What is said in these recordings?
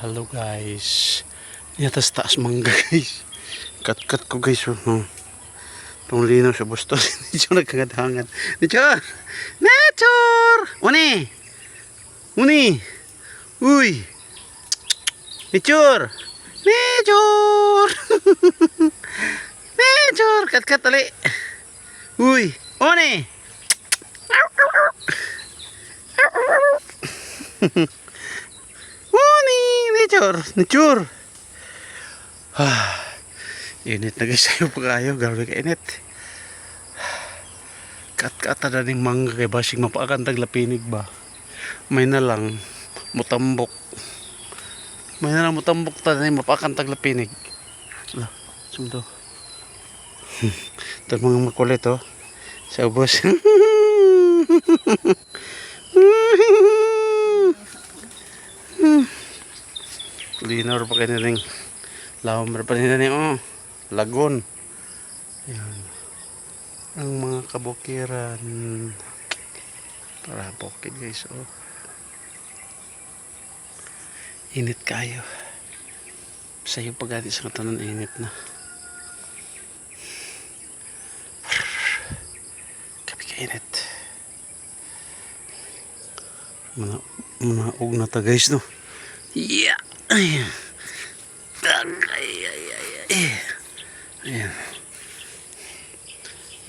Hello guys. Yatas taas mangga guys. Kat-kat ko guys. Oh. oh. Itong linaw sa busto. Medyo nagkagadhangan. Nature! Nature! Uni! Uni! Uy! Nature! Nature! Nature! Kat-kat tali. Uy! Uni! Uni! Nature! Nature! Ah, init na guys sa'yo pa kayo. Grabe ka init. Kat-kata na ning mangga kay basig mapakantag lapinig ba. May na lang mutambok. May na lang mutambok ta na mapakantag lapinig. Ala, sumdo. Ito mga makulit oh. Sa ubos. Linor pa kayo ning lawam pa nila ni oh. Lagon. Yan. Ang mga kabukiran. Para bukid guys oh. Init kayo. Sa'yo pagati sa katanan init na. Kapi kainit. Mana, manaog na ta guys no. Yeah. Ayan. Ay, ay, ay, ay. Ayan.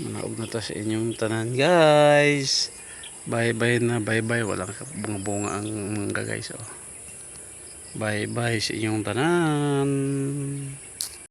Manaog na ta sa inyong tanan guys. Bye bye na bye bye. Walang bunga-bunga ang mga guys oh. Bye bye sa inyong tanan.